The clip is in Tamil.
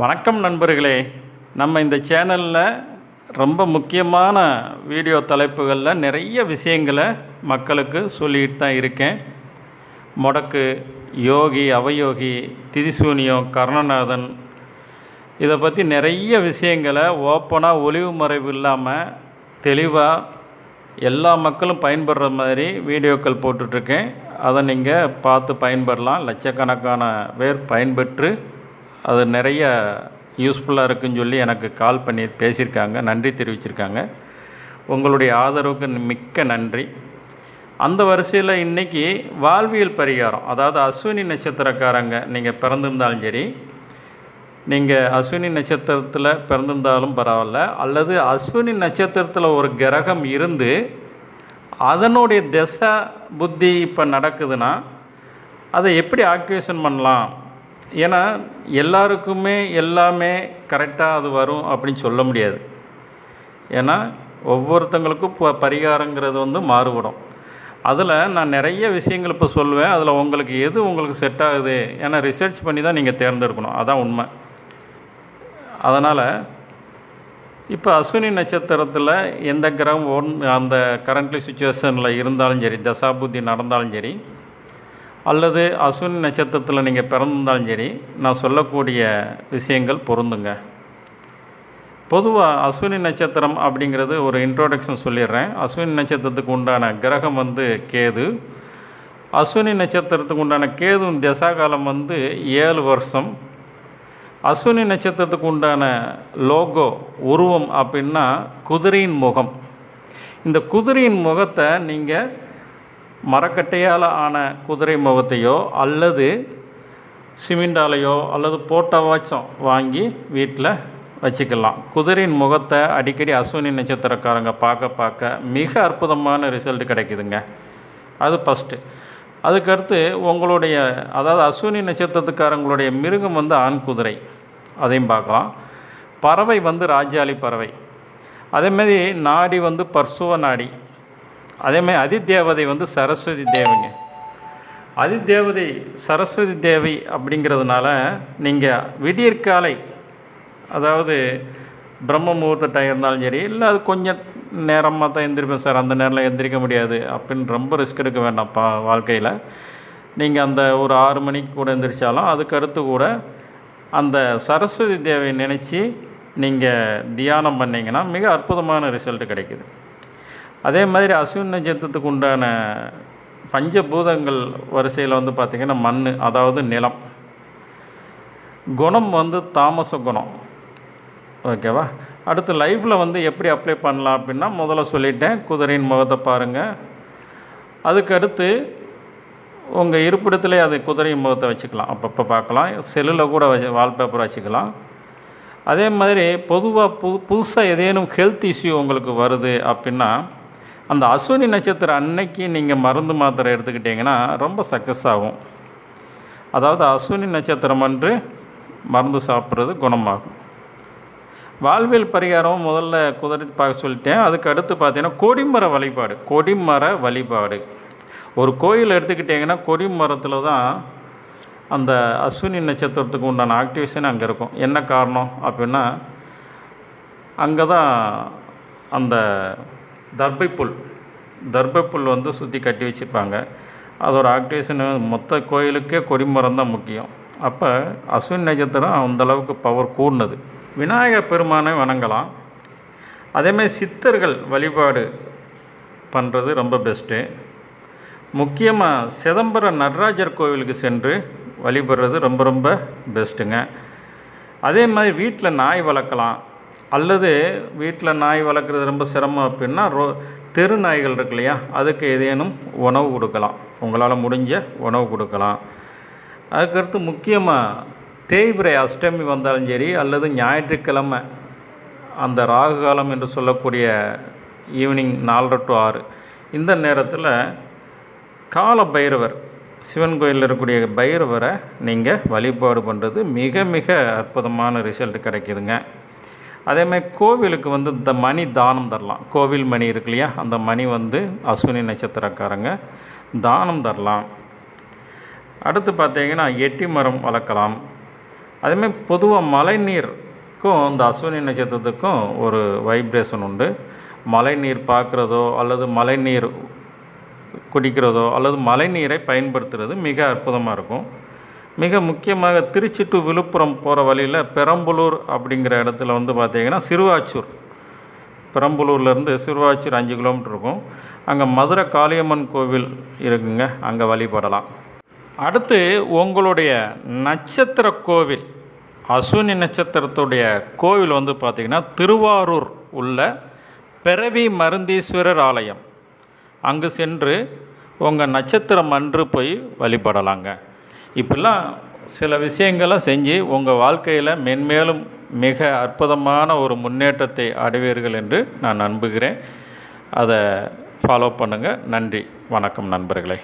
வணக்கம் நண்பர்களே. நம்ம இந்த சேனலில் ரொம்ப முக்கியமான வீடியோ தலைப்புகளில் நிறைய விஷயங்களை மக்களுக்கு சொல்லிட்டு தான் இருக்கேன். முடக்கு யோகி அவயோகி திதிசூனியம் கர்ணநாதன் இதை பற்றி நிறைய விஷயங்களை ஓப்பனாக ஒளிவு மறைவு இல்லாமல் தெளிவாக எல்லா மக்களும் பயன்படுற மாதிரி வீடியோக்கள் போட்டுட்ருக்கேன் அதை நீங்கள் பார்த்து பயன்படலாம் லட்சக்கணக்கான பேர் பயன்பெற்று அது நிறைய யூஸ்ஃபுல்லாக இருக்குன்னு சொல்லி எனக்கு கால் பண்ணி பேசியிருக்காங்க நன்றி தெரிவிச்சிருக்காங்க. உங்களுடைய ஆதரவுக்கு மிக்க நன்றி. அந்த வரிசையில் இன்றைக்கி வாழ்வியல் பரிகாரம் அதாவது அஸ்வினி நட்சத்திரக்காரங்க நீங்கள் பிறந்திருந்தாலும் சரி நீங்கள் அஸ்வினி நட்சத்திரத்தில் பிறந்திருந்தாலும் பரவாயில்ல அல்லது அஸ்வினி நட்சத்திரத்தில் ஒரு கிரகம் இருந்து அதனுடைய திசை புத்தி இப்போ நடக்குதுன்னா அதை எப்படி ஆக்டிவேஷன் பண்ணலாம்? ஏன்னா எல்லாருக்குமே எல்லாமே கரெக்டாக அது வரும் அப்படின்னு சொல்ல முடியாது. ஏன்னா ஒவ்வொருத்தங்களுக்கும் இப்போ பரிகாரங்கிறது வந்து மாறுபடும். அதில் நான் நிறைய விஷயங்கள் இப்போ சொல்லுவேன். அதில் உங்களுக்கு எது உங்களுக்கு செட் ஆகுது? ஏன்னா ரிசர்ச் பண்ணி தான் நீங்கள் தேர்ந்தெடுக்கணும். அதான் உண்மை. அதனால் இப்போ அஸ்வினி நட்சத்திரத்தில் எந்த கிரகம் ஒன் அந்த கரண்ட்லி சுச்சுவேஷனில் இருந்தாலும் சரி தசாபுத்தி நடந்தாலும் சரி அல்லது அஸ்வினி நட்சத்திரத்தில் நீங்கள் பிறந்திருந்தாலும் சரி நான் சொல்லக்கூடிய விஷயங்கள் பொருந்துங்க. பொதுவாக அஸ்வினி நட்சத்திரம் அப்படிங்கிறது ஒரு இன்ட்ரோடக்ஷன் சொல்லிடுறேன். அஸ்வினி நட்சத்திரத்துக்கு உண்டான கிரகம் வந்து கேது. அஸ்வினி நட்சத்திரத்துக்கு உண்டான கேதுவின் தசாகாலம் வந்து ஏழு வருஷம். அஸ்வினி நட்சத்திரத்துக்கு உண்டான லோகோ உருவம் அப்படின்னா குதிரையின் முகம். இந்த குதிரையின் முகத்தை நீங்கள் மரக்கட்டையால் ஆன குதிரை முகத்தையோ அல்லது சிமெண்டாலையோ அல்லது போட்டோவாச்சும் வாங்கி வீட்டில் வச்சுக்கலாம். குதிரையின் முகத்தை அடிக்கடி அஸ்வினி நட்சத்திரக்காரங்க பார்க்க பார்க்க மிக அற்புதமான ரிசல்ட் கிடைக்குதுங்க. அது ஃபஸ்ட்டு அதுக்கடுத்து உங்களுடைய அதாவது அஸ்வினி நட்சத்திரத்துக்காரங்களுடைய மிருகம் வந்து ஆண் குதிரை. அதையும் பார்க்கலாம். பறவை வந்து ராஜாளி பறவை. அதேமாரி நாடி வந்து பர்சுவ நாடி. அதேமாதிரி அதிதேவதை வந்து சரஸ்வதி தேவைங்க. அதிதேவதை சரஸ்வதி தேவி அப்படிங்கிறதுனால நீங்கள் விடியற்காலை அதாவது பிரம்ம முகூர்த்த இருந்தாலும் சரி இல்லை அது கொஞ்சம் நேரமாக தான் எந்திரிப்பேன் சார். அந்த நேரில் எந்திரிக்க முடியாது. அப்படின்னு ரொம்ப ரிஸ்க் எடுக்க வேண்டாம்ப்பா வாழ்க்கையில். நீங்கள் அந்த ஒரு ஆறு மணிக்கு கூட எந்திரிச்சாலும் அதுக்கடுத்து கூட அந்த சரஸ்வதி தேவையை நினச்சி நீங்கள் தியானம் பண்ணிங்கன்னா மிக அற்புதமான ரிசல்ட் கிடைக்குது. அதே மாதிரி அஸ்வின் நட்சத்திரத்துக்கு உண்டான பஞ்சபூதங்கள் வரிசையில் வந்து பார்த்திங்கன்னா மண் அதாவது நிலம். குணம் வந்து தாமச குணம். ஓகேவா? அடுத்து லைஃப்பில் வந்து எப்படி அப்ளை பண்ணலாம் அப்படின்னா முதல்ல சொல்லிட்டேன் குதிரையின் முகத்தை பாருங்கள் அதுக்கடுத்து உங்கள் இருப்பிடத்திலே அது குதிரையின் முகத்தை வச்சுக்கலாம். அப்பப்போ பார்க்கலாம். செல்லில் கூட வச்சு வால்பேப்பர் வச்சுக்கலாம். அதே மாதிரி பொதுவாக புது புதுசாக ஏதேனும் ஹெல்த் இஷ்யூ உங்களுக்கு வருது அப்படின்னா அந்த அஸ்வினி நட்சத்திரம் அன்னைக்கு நீங்கள் மருந்து மாத்திரை எடுத்துக்கிட்டிங்கன்னா ரொம்ப சக்ஸஸ் ஆகும். அதாவது அஸ்வினி நட்சத்திரம் அன்று மருந்து சாப்பிட்றது குணமாகும். வாழ்வியல் பரிகாரம் முதல்ல குதிரை பார்க்க சொல்லிட்டேன். அதுக்கு அடுத்து பார்த்தீங்கன்னா கொடிமர வழிபாடு. கொடிமர வழிபாடு. ஒரு கோயில் எடுத்துக்கிட்டிங்கன்னா கொடிமரத்தில் தான் அந்த அஸ்வினி நட்சத்திரத்துக்கு உண்டான ஆக்டிவேஷன் அங்கே இருக்கும். என்ன காரணம் அப்படின்னா அங்கே தான் அந்த தர்பைப்புல். தர்பைப்புல் வந்து சுற்றி கட்டி வச்சுருப்பாங்க. அதோட ஆக்டிவேஷன் மொத்த கோயிலுக்கே கொடிமரம் தான் முக்கியம். அப்போ அஸ்வின் நட்சத்திரம் அந்தளவுக்கு பவர் கூடினது விநாயகர் பெருமானை வணங்கலாம். அதேமாதிரி சித்தர்கள் வழிபாடு பண்ணுறது ரொம்ப பெஸ்ட்டு முக்கியமாக சிதம்பரம் நடராஜர் கோவிலுக்கு சென்று வழிபடுறது ரொம்ப ரொம்ப பெஸ்ட்டுங்க அதே மாதிரி வீட்டில் நாய் வளர்க்கலாம். அல்லது வீட்டில் நாய் வளர்க்குறது ரொம்ப சிரமம் அப்படின்னா ரோ தெரு நாய்கள் இருக்கு இல்லையா அதுக்கு ஏதேனும் உணவு கொடுக்கலாம். உங்களால் முடிஞ்ச உணவு கொடுக்கலாம். அதுக்கடுத்து முக்கியமாக தேய்பிரை அஷ்டமி வந்தாலும் சரி அல்லது ஞாயிற்றுக்கிழமை அந்த ராகு காலம் என்று சொல்லக்கூடிய ஈவினிங் நாலரை டு ஆறு இந்த நேரத்தில் கால பைரவர் சிவன் கோயிலில் இருக்கக்கூடிய பைரவரை நீங்கள் வழிபாடு பண்ணுறது மிக மிக அற்புதமான ரிசல்ட் கிடைக்குதுங்க. அதேமாதிரி கோவிலுக்கு வந்து இந்த மணி தானம் தரலாம். கோவில் மணி இருக்கு இல்லையா? அந்த மணி வந்து அஸ்வினி நட்சத்திரக்காரங்க தானம் தரலாம். அடுத்து பார்த்தீங்கன்னா எட்டி மரம் வளர்க்கலாம். அதேமாதிரி பொதுவாக மழைநீருக்கும் இந்த அஸ்வினி நட்சத்திரத்துக்கும் ஒரு வைப்ரேஷன் உண்டு. மழைநீர் பார்க்குறதோ அல்லது மழைநீர் குடிக்கிறதோ அல்லது மழைநீரை பயன்படுத்துறது மிக அற்புதமாக இருக்கும். மிக முக்கியமாக திருச்சி டு விழுப்புரம் போகிற வழியில் பெரம்பலூர் அப்படிங்கிற இடத்துல வந்து பார்த்திங்கன்னா சிறுவாச்சூர். பெரம்பலூர்லேருந்து சிறுவாச்சூர் அஞ்சு கிலோமீட்டர் இருக்கும். அங்கே மதுரை காளியம்மன் கோவில் இருக்குங்க. அங்கே வழிபடலாம். அடுத்து உங்களுடைய நட்சத்திர கோவில். அஸ்வினி நட்சத்திரத்துடைய கோவில் வந்து பார்த்திங்கன்னா திருவாரூர் உள்ள பிறவி மருந்தீஸ்வரர் ஆலயம். அங்கு சென்று உங்கள் நட்சத்திரம் அன்று போய் வழிபடலாங்க. இப்படிலாம் சில விஷயங்களை செஞ்சு உங்கள் வாழ்க்கையில் மென்மேலும் மிக அற்புதமான ஒரு முன்னேற்றத்தை அடைவீர்கள் என்று நான் நம்புகிறேன். அதை ஃபாலோ பண்ணுங்கள் நன்றி. வணக்கம் நண்பர்களே.